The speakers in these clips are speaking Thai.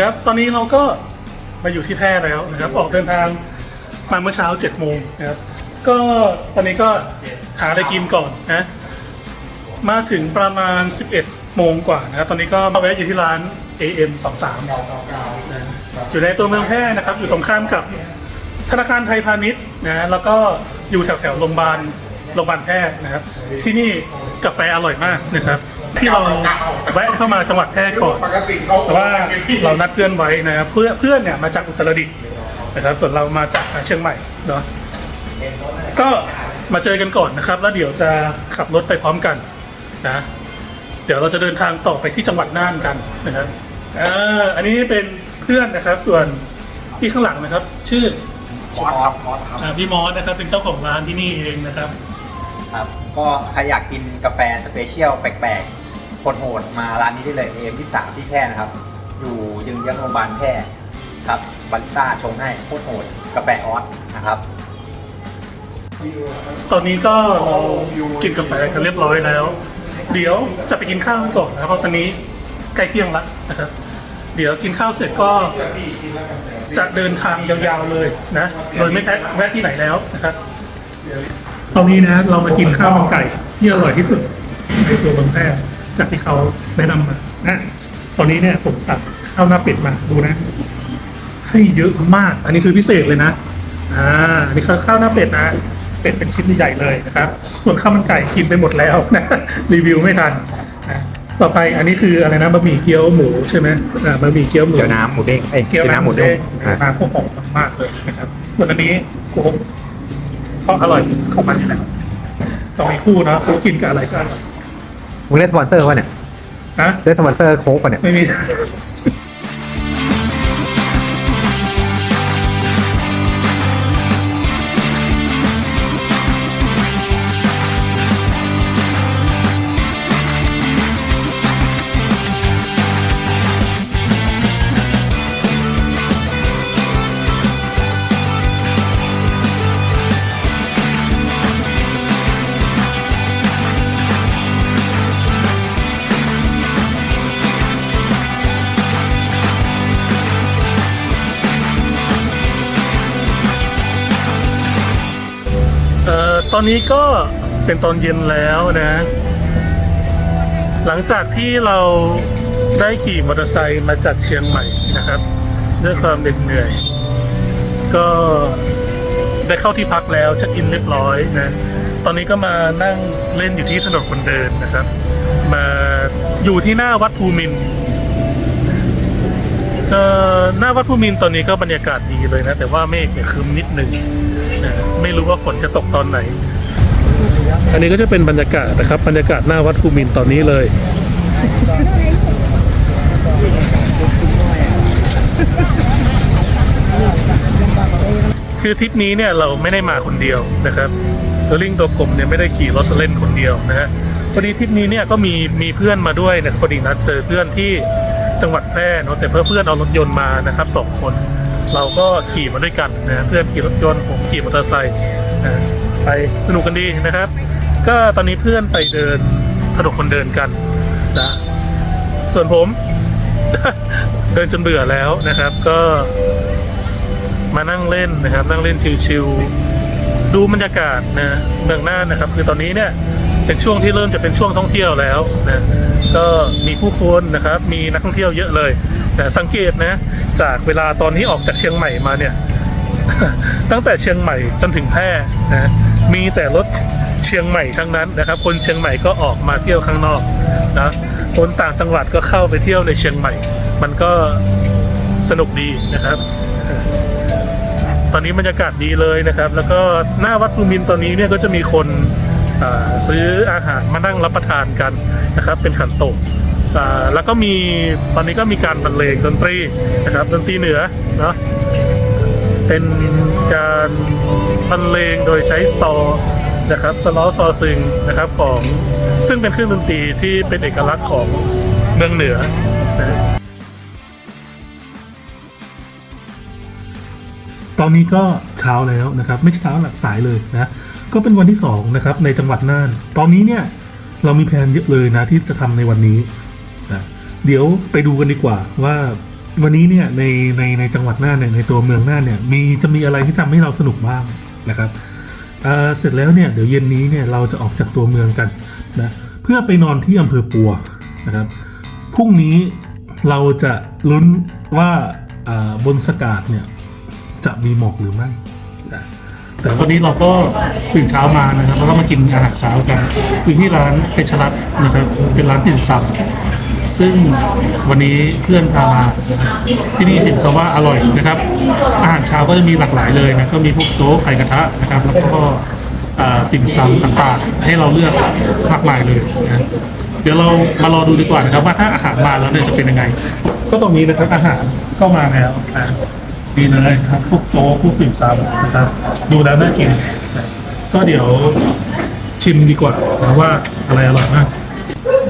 ครับ ตอนนี้เราก็มาอยู่ที่แพร่แล้วนะครับ ออกเดินทางมาเมื่อเช้า7จ็ดโมงนะครับ ก็ตอนนี้ก็หาอะไรกินก่อนนะ มาถึงประมาณ 11โมงกว่านะครับ ตอนนี้ก็มาแวะอยู่ที่ร้าน AM 2 3นะอยู่ในตัวเมืองแพร่นะครับ อยู่ตรงข้ามกับธนาคารไทยพาณิชย์นะ แล้วก็อยู่แถวแถวๆโรงพยาบาลโรงพยาบาลแพร่นะครับ ที่นี่กาแฟอร่อยมากนะครับ ที่เราแวะเข้ามาจังหวัดแพร่ก่อนปกติเขาแต่ว่าเรานัดเพื่อนไว้นะครับเพื่อนเพื่อนเนี่ยมาจากอุตรดิตถ์นะครับส่วนเรามาจากเชียงใหม่เนาะก็มาเจอกันก่อนนะครับ แล้วเดี๋ยวจะขับรถไปพร้อมกันนะ เดี๋ยวเราจะเดินทางต่อไปที่จังหวัดน่านกันนะครับเอ่ออันนี้เป็นเพื่อนนะครับ ส่วนที่ข้างหลังนะครับ ชื่อมอสครับมอสครับอ่าพี่มอสนะครับ เป็นเจ้าของร้านที่นี่เองนะครับ ครับ ก็ใครอยากกินกาแฟสเปเชียลแปลกๆ โหดๆมาร้านนี้ได้เลย AM 23ที่แพร่นะครับ อยู่ยึงยังโรงพยาบาลแพร่ครับบาริสต้าชงให้โคตรโหดกาแฟออสนะครับ ตอนนี้ก็เรากินกาแฟกันเรียบร้อยแล้ว เดี๋ยวจะไปกินข้าวกันก่อนนะครับเพราะตอนนี้ใกล้เที่ยงแล้วนะครับ เดี๋ยวกินข้าวเสร็จก็จะเดินทางยาวๆเลยนะ โดยไม่แพ้แวะที่ไหนแล้วนะครับ ตอนนี้นะเรามากินข้าวมันไก่ที่อร่อยที่สุดในตัวเมืองแพร่ จากที่เขาแนะนำมานะตอนนี้เนี่ยผมสั่งข้าวหน้าเป็ดมาดูนะ ให้เยอะมาก อันนี้คือพิเศษเลยนะอ่าอันนี้คือข้าวหน้าเป็ดนะเป็ดเป็นชิ้นใหญ่เลยนะครับ ส่วนข้าวมันไก่กินไปหมดแล้วนะรีวิวไม่ทันนะต่อไปอันนี้คืออะไรนะบะหมี่เกี๊ยวหมูใช่ไหมอ่าบะหมี่เกี๊ยวหมูเกี๊ยวน้ำหมูเด้งเอ้ยเกี๊ยวน้ำหมูเด้เด้งงมาพวกหอมมากๆเลยนะครับ ส่วนอันนี้โอ้โหก็อร่อยของมันอยู่แล้วต้องมีคู่นะคู่กินกับอะไรก็อร่อย มึงเล่นสปอนเซอร์วะเนี่ยนะเล่นสปอนเซอร์โค้กวะเนี่ย ไม่มี อ่อตอนนี้ก็เป็นตอนเย็นแล้วนะ หลังจากที่เราได้ขี่มอเตอร์ไซค์มาจากเชียงใหม่นะครับ ด้วยความเหน็ดเหนื่อย ก็ได้เข้าที่พักแล้วเช็คอินเรียบร้อยนะ ตอนนี้ก็มานั่งเล่นอยู่ที่ถนนคนเดินนะครับ มาอยู่ที่หน้าวัดภูมินหน้าวัดภูมินตอนนี้ก็บรรยากาศดีเลยนะ แต่ว่าเมฆเนี่ยครึ้มนิดหนึ่งนะไม่รู้ว่าฝนจะตกตอนไหน อันนี้ก็จะเป็นบรรยากาศนะครับ บรรยากาศหน้าวัดภูมินตอนนี้เลยคือทริปนี้เนี่ยเราไม่ได้มาคนเดียวนะครับตัวลิงตัวกลมเนี่ยไม่ได้ขี่รถเล่นคนเดียวนะฮะพอดีทริปนี้เนี่ยก็มีมีเพื่อนมาด้วยนะพอดีนัดเจอเพื่อนที่จังหวัดแพร่เนอะแต่เพื่อนเพื่อนเอารถยนต์มานะครับสองคน เราก็ขี่มาด้วยกันนะเพื่อนขี่รถยนต์ผมขี่มอเตอร์ไซค์นะไปสนุกกันดีนะครับ ก็ตอนนี้เพื่อนไปเดินถนนคนเดินกันนะ ส่วนผม เดินจนเบื่อแล้วนะครับ ก็ มานั่งเล่นนะครับ นั่งเล่นชิวๆดูบรรยากาศนะเมืองน่านนะครับ คือตอนนี้เนี่ยเป็นช่วงที่เริ่มจะเป็นช่วงท่องเที่ยวแล้วนะก็มีผู้คนนะครับ มีนักท่องเที่ยวเยอะเลยแต่สังเกตนะ จากเวลาตอนนี้ออกจากเชียงใหม่มาเนี่ย ตั้งแต่เชียงใหม่จนถึงแพร่นะมีแต่รถ เชียงใหม่ทั้งนั้นนะครับ คนเชียงใหม่ก็ออกมาเที่ยวข้างนอกนะคนต่างจังหวัดก็เข้าไปเที่ยวในเชียงใหม่ มันก็สนุกดีนะครับ ตอนนี้บรรยากาศดีเลยนะครับ แล้วก็หน้าวัดภูมินตอนนี้เนี่ยก็จะมีคนซื้ออาหารมานั่งรับประทานกันนะครับ เป็นขันโตกแล้วก็มีตอนนี้ก็มีการบรรเลงดนตรีนะครับ ดนตรีเหนือเนาะเป็นการบรรเลงโดยใช้ซอ นะครับสล้อซอซึงนะครับของซึ่งเป็นเครื่องดนตรีที่เป็นเอกลักษณ์ของเมืองเหนือนะตอนนี้ก็เช้าแล้วนะครับ ไม่เช้าหลักสายเลยนะก็เป็นวันที่สองนะครับในจังหวัดน่าน ตอนนี้เนี่ยเรามีแผนเยอะเลยนะที่จะทำในวันนี้นะเดี๋ยวไปดูกันดีกว่าว่าวันนี้เนี่ยในในในจังหวัดน่านเนี่ยในตัวเมืองน่านเนี่ยมีจะมีอะไรที่ทำให้เราสนุกบ้างนะครับ เสร็จแล้วเนี่ยเดี๋ยวเย็นนี้เนี่ยเราจะออกจากตัวเมืองกันนะเพื่อไปนอนที่อำเภอปัวนะครับพรุ่งนี้เราจะลุ้นว่าอ่าบนสกาดเนี่ยจะมีหมอกหรือไม่นะแต่วันนี้เราก็ตื่นเช้ามานะครับแล้วก็มากินอาหารเช้ากันอยู่ที่ร้านเพชรรัตน์นะครับเป็นร้านติ่มซำ ซึ่งวันนี้เพื่อนพามาที่นี่เห็นเขาว่าอร่อยนะครับ อาหารเช้าก็จะมีหลากหลายเลยนะก็มีพวกโจ๊กไข่กระทะนะครับแล้วก็ติ่มซำต่างๆ ให้เราเลือกมากมายเลยนะเดี๋ยวเรามารอดูดีกว่านะครับว่าถ้าอาหารมาแล้วเนี่ยจะเป็นยังไง ก็ตรงนี้นะครับอาหารก็มาแล้วนะดีเลยครับพวกโจ๊กพวกติ่มซำนะครับ ดูแล้วน่ากิน ก็เดี๋ยวชิมดีกว่านะว่าอะไรอร่อยมาก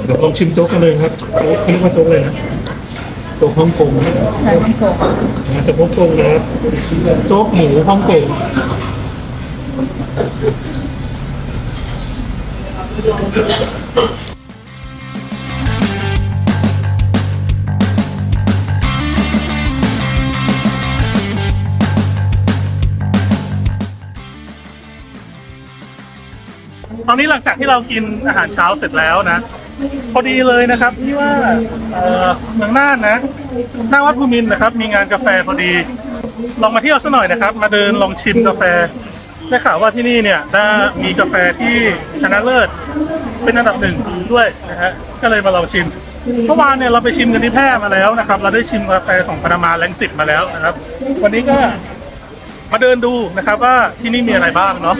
เดี๋ยวลองชิมโจ๊กกันเลยครับโจ๊กเรียกว่าโจ๊กเลยนะโจ๊กฮ่องกงนะใส่ฮ่องกงมาจากฮ่องกงนะครับโจ๊กหมูฮ่องกงตอนนี้หลังจากที่เรากินอาหารเช้าเสร็จแล้วนะ พอดีเลยนะครับที่ว่าเมืองน่านนะหน้าวัดภูมินนะครับ มีงานกาแฟพอดี ลองมาเที่ยวซะหน่อยนะครับ มาเดินลองชิมกาแฟได้ข่าวว่าที่นี่เนี่ยได้มีกาแฟที่ชนะเลิศเป็นอันดับหนึ่งด้วยนะฮะก็เลยมาลองชิมเมื่อวานเนี่ยเราไปชิมกันที่แพร่มาแล้วนะครับ เราได้ชิมกาแฟของปานามาแรงสิบมาแล้วนะครับ วันนี้ก็มาเดินดูนะครับว่าที่นี่มีอะไรบ้างเนาะ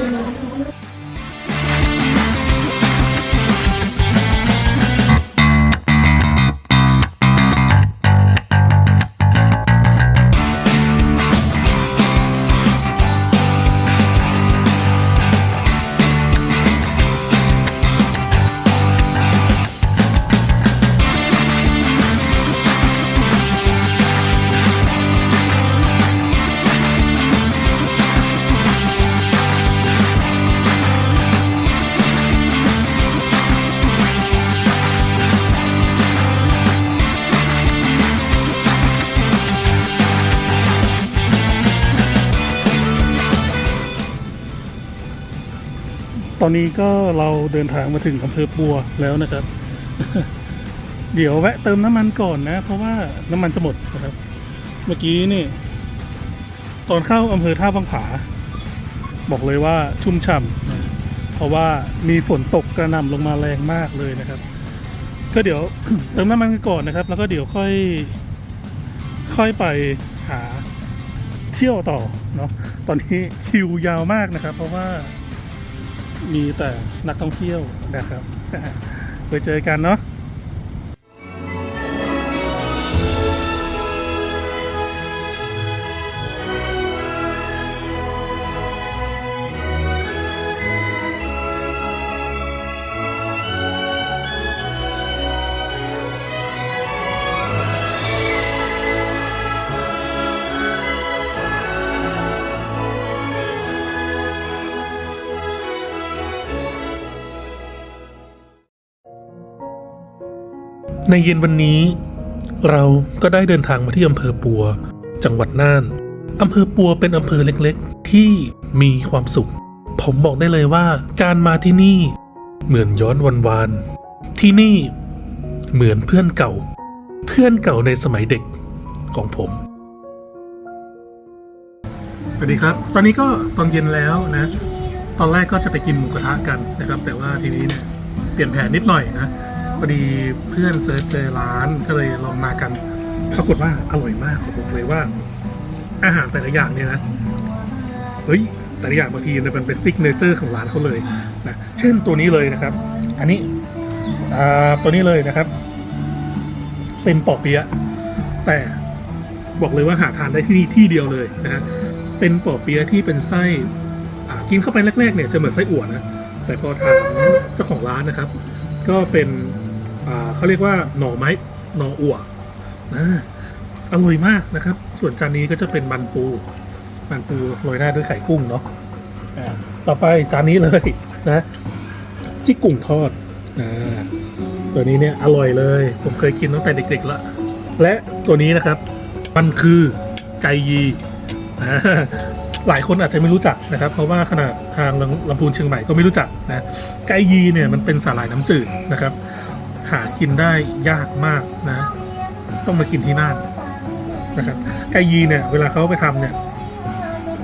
ตอนนี้ก็เราเดินทางมาถึงอำเภอปัวแล้วนะครับ เดี๋ยวแวะเติมน้ำมันก่อนนะ เพราะว่าน้ำมันจะหมดนะครับ เมื่อกี้นี่ ตอนเข้าอำเภอท่าบังผา บอกเลยว่าชุ่มฉ่ำนะเพราะว่ามีฝนตกกระหน่ำลงมาแรงมากเลยนะครับ ก็เดี๋ยวเติมน้ำมันกันก่อนนะครับ แล้วก็เดี๋ยวค่อย ค่อยไปหาเที่ยวต่อเนาะตอนนี้คิวยาวมากนะครับ เพราะว่า มีแต่นักท่องเที่ยวนะครับไปเจอกันเนาะ ในเย็นวันนี้ เราก็ได้เดินทางมาที่อำเภอปัว จังหวัดน่านอำเภอปัวเป็นอำเภอเล็กๆ ที่มีความสุข ผมบอกได้เลยว่าการมาที่นี่เหมือนย้อนวันวานๆที่นี่เหมือนเพื่อนเก่า เพื่อนเก่าในสมัยเด็กของผมสวัสดีครับ ตอนนี้ก็ตอนเย็นแล้วนะ ตอนแรกก็จะไปกินหมูกระทะกันนะครับ แต่ว่าทีนี้เนี่ยเปลี่ยนแผนนิดหน่อยนะ พอดีเพื่อนเซิร์ชเจอร้านก็เลยลองมากันปรากฏว่าอร่อยมากขอบอกเลยว่า อาหารแต่ละอย่างเนี่ยนะเฮ้ยแต่ละอย่างบางทีเนี่ยมันเป็นซิกเนเจอร์ของร้านเขาเลยนะเช่นตัวนี้เลยนะครับ อันนี้อ่าตัวนี้เลยนะครับ เป็นปอเปี๊ยะแต่บอกเลยว่าหาทานได้ที่นี่ที่เดียวเลยนะฮะเป็นปอเปี๊ยะที่เป็นไส้กินเข้าไปแรกๆเนี่ยจะเหมือนไส้อั่วนะแต่พอถามเจ้าของร้านนะครับ ก็เป็น เขาเรียกว่าหน่อไม้หน่ออั่วนะอร่อยมากนะครับ ส่วนจานนี้ก็จะเป็นมันปู มันปูโรยหน้าด้วยไข่กุ้งเนาะต่อไปจานนี้เลยนะจิกกุ่งทอดอตัวนี้เนี่ยอร่อยเลย ผมเคยกินตั้งแต่เด็กๆแล้วและตัวนี้นะครับ มันคือไกยีหลายคนอาจจะไม่รู้จักนะครับ เพราะว่าขนาดทางลำพูนเชียงใหม่ก็ไม่รู้จักนะไกยีเนี่ยมันเป็นสาหร่ายน้ำจืดนะครับ หากินได้ยากมากนะ ต้องมากินที่น่านนะครับไกยีเนี่ยเวลาเขาไปทำเนี่ย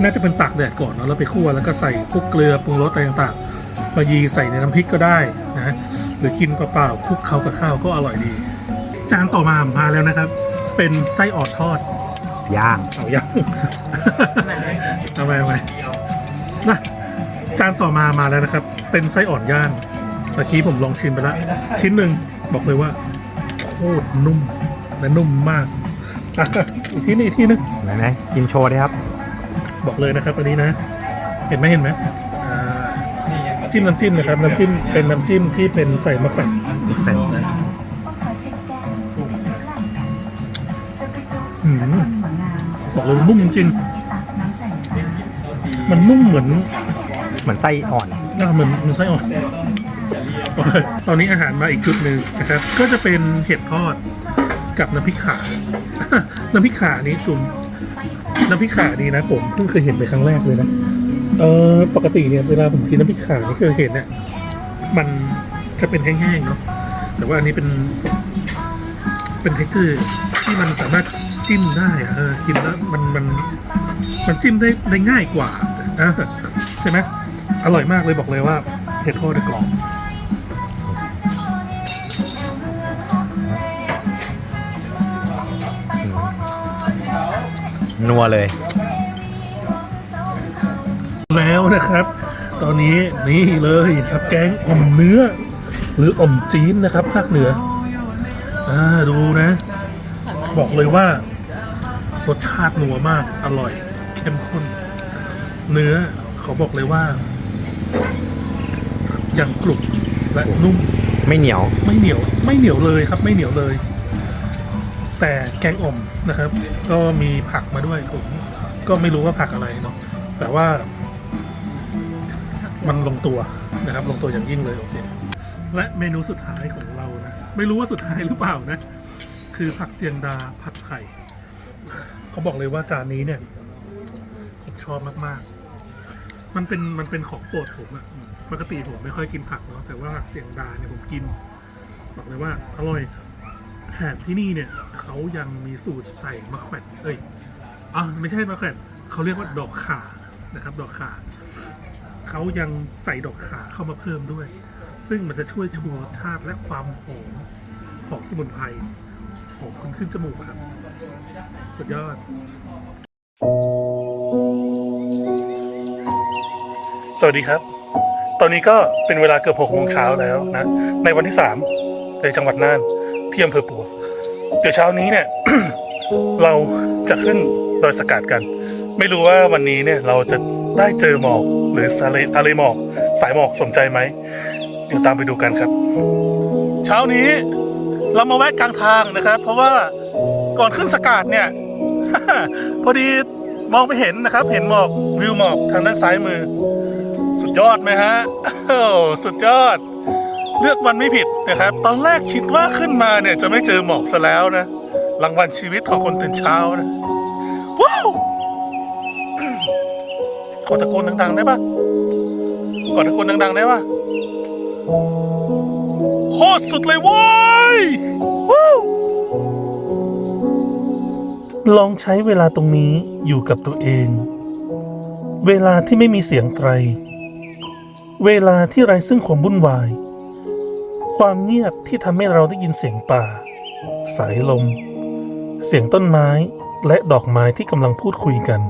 น่าจะเป็นตากแดดก่อนเนาะแล้วไปคั่วแล้วก็ใส่พวกเกลือปรุงรสอะไรต่างๆมายีใส่ในน้ำพริกก็ได้นะหรือกินเปล่าๆคลุกเคล้ากับข้าวก็อร่อยดี จานต่อมามาแล้วนะครับ เป็นไส้อ่อนทอดย่างเอายังเอาไปเอาไปนะจานต่อมามาแล้วนะครับ เป็นไส้อ่อนย่างเมื่อกี้ผมลองชิมไปแล้วชิ้นหนึ่ง บอกเลยว่าโคตรนุ่มและนุ่มมากอะอีกที่นึงอีกที่นึงไหนไหนกินโชว์ดิครับ บอกเลยนะครับอันนี้นะ เห็นไหมเห็นไหมอ่าจิ้มน้ำจิ้มนะครับน้ำจิ้มเป็นน้ำจิ้มที่เป็นใส่มะขามอืมบอกเลยนุ่มจริง มันนุ่มเหมือนเหมือนไส้อ่อนน่าเหมือนเหมือนไส้อ่อนโอเค ตอนนี้อาหารมาอีกชุดหนึ่งนะครับ ก็จะเป็นเห็ดทอดกับน้ำพริกขาน้ำพริกขานี้จุ่มน้ำพริกขานี้นะผมเพิ่งเคยเห็นไปครั้งแรกเลยนะเออปกติเนี่ยเวลาผมกินน้ำพริกขานี่เคยเห็นเนี่ยมันจะเป็นแห้งๆเนาะแต่ว่าอันนี้เป็นเป็นเทคเจอร์ที่มันสามารถจิ้มได้อะเออกินแล้วมันมันมันจิ้มได้ได้ง่ายกว่าใช่ไหมอร่อยมากเลยบอกเลยว่าเห็ดทอดในกรอบ นัวเลย แล้วนะครับ ตอนนี้นี่เลยครับแกงอ่อมเนื้อ หรืออ่อมจีนนะครับภาคเหนืออ่าดูนะ บอกเลยว่ารสชาตินัวมากอร่อย เข้มข้น เนื้อเขาบอกเลยว่ายังกรุบและนุ่มไม่เหนียว ไม่เหนียว ไม่เหนียวเลยครับ ไม่เหนียวเลย แต่แกงอ่อม นะครับ ก็มีผักมาด้วยผมก็ไม่รู้ว่าผักอะไรเนาะแต่ว่า มันลงตัวนะครับ ลงตัวอย่างยิ่งเลยโอเคและเมนูสุดท้ายของเรานะ ไม่รู้ว่าสุดท้ายหรือเปล่านะ คือผักเซียงดาผัดไข่เขาบอกเลยว่าจานนี้เนี่ยผมชอบมากๆ มันเป็นมันเป็นของโปรดผมอะปกติผมไม่ค่อยกินผักเนาะแต่ว่าผักเสียงดาเนี่ยผมกิน บอกเลยว่าอร่อยแถมที่นี่เนี่ย เขายังมีสูตรใส่มะแขวนเอ้ยอะไม่ใช่มะแขวนเขาเรียกว่าดอกข่านะครับ ดอกข่าเขายังใส่ดอกข่าเข้ามาเพิ่มด้วย ซึ่งมันจะช่วยชูรสชาติและความหอมของสมุนไพรหอมขึ้นขึ้นจมูกครับ สุดยอด สวัสดีครับ ตอนนี้ก็เป็นเวลาเกือบหกโมงเช้าแล้วนะ ในวันที่สามในจังหวัดน่านที่อำเภอปัว ดี๋ยวเช้านี้เนี่ย เราจะขึ้นดอยสกัดกัน ไม่รู้ว่าวันนี้เนี่ยเราจะได้เจอหมอกหรือทะเลทะเลหมอก สายหมอกสมใจไหมเดี๋ยวตามไปดูกันครับ เช้านี้เรามาแวะกลางทางนะครับ เพราะว่าก่อนขึ้นสกัดเนี่ย พอดีมองไม่เห็นนะครับ เห็นหมอกวิวหมอกทางด้านซ้ายมือ สุดยอดไหมฮะโอ้สุดยอด เลือกวันไม่ผิดนะครับ ตอนแรกคิดว่าขึ้นมาเนี่ยจะไม่เจอหมอกซะแล้วนะ รางวัลชีวิตของคนตื่นเช้านะว้าวขอตะโกนดังๆได้ปะขอตะโกนดังๆได้ปะโคตรสุดเลยว้ยวู้ลองใช้เวลาตรงนี้อยู่กับตัวเอง เวลาที่ไม่มีเสียงไตร เวลาที่ไร้ซึ่งความวุ่นวาย ความเงียบที่ทำให้เราได้ยินเสียงป่า สายลม เสียงต้นไม้และดอกไม้ที่กำลังพูดคุยกัน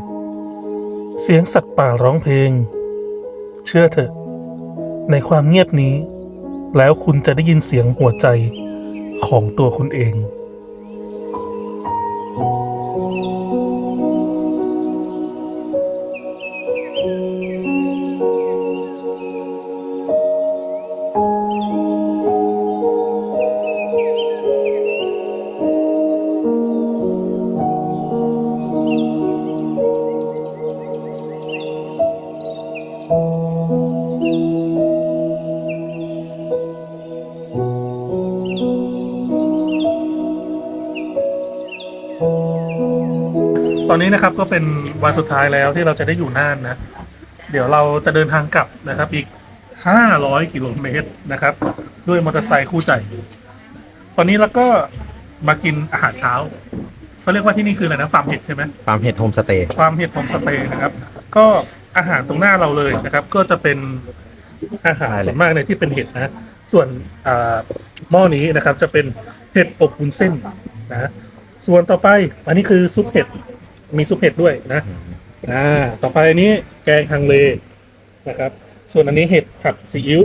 เสียงสัตว์ป่าร้องเพลง เชื่อเถอะ ในความเงียบนี้ แล้วคุณจะได้ยินเสียงหัวใจของตัวคุณเอง อนนี้นะครับก็เป็นวันสุดท้ายแล้วที่เราจะได้อยู่น่านนะ เดี๋ยวเราจะเดินทางกลับนะครับ อีก 500 กิโลเมตรนะครับ ด้วยมอเตอร์ไซค์คู่ใจ ตอนนี้เราก็มากินอาหารเช้าเขาเรียกว่าที่นี่คืออะไรนะฟาร์มเห็ดใช่ไหมฟาร์มเห็ดโฮมสเตย์ฟาร์มเห็ดโฮมสเตย์นะครับ ก็อาหารตรงหน้าเราเลยนะครับ ก็จะเป็นอาหารได้เลยส่วนมากในยที่เป็นเห็ดนะ ส่วนอ่าหม้อนี้นะครับจะเป็นเห็ดอบวุ้นเส้นนะส่วนต่อไปอันนี้คือซุปเห็ด มีซุปเห็ดด้วยนะอ่าต่อไปอันนี้แกงฮังเลนะครับ ส่วนอันนี้เห็ดผัดซีอิ๊ว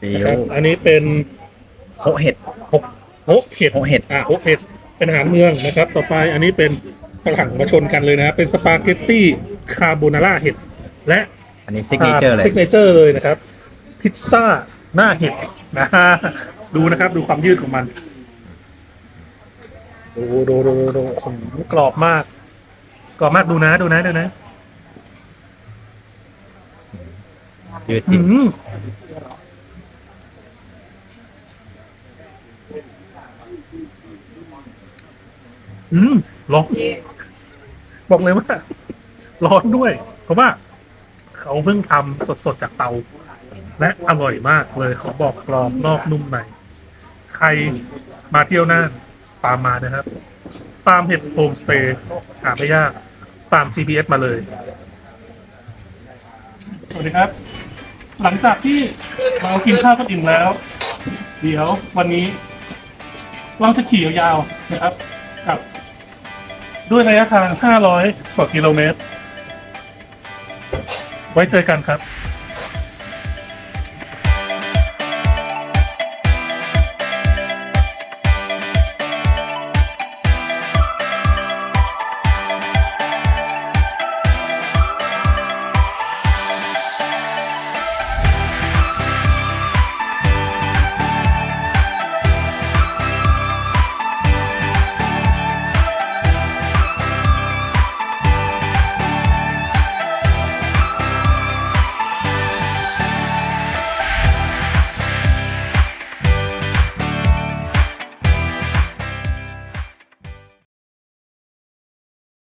ซีนะอิ๊ครับวอันนี้เป็นโฮเห็ด หกโฮะเห็ดโฮะเห็ด อ่าโฮะเห็ดเป็นอาหารเมืองนะครับ ต่อไปอันนี้เป็นฝรั่งมาชนกันเลยนะครับเป็นสปาเกตตี้คาโบนาร่าเห็ดและ อันนี้ซิกเนเจอร์เลย ซิกเนเจอร์เลยนะครับ พิซซ่าหน้าเห็ดนะดูนะครับดูความยืดของมัน ดูดูดูดูดูโอ้โหกรอบมาก กรอบมากดูนะดูนะดูนะยืดจริงอืมอืมร้อนบอกเลยว่า ร้อนด้วย เพราะว่า เขาเพิ่งทำสดๆจากเตา และอร่อยมากเลย ขอบอกกรอบนอกนุ่มใน ใครมาเที่ยวน่านตามมานะครับ ฟาร์มเห็ดโฮมสเตย์หาไม่ยาก ตาม GPS มาเลย สวัสดีครับ หลังจากที่เรากินข้าวกันอิ่มแล้ว เดี๋ยววันนี้ เราจะขี่ยาวๆนะครับกับ ด้วยระยะทาง 500 กว่ากิโลเมตร ไว้เจอกันครับ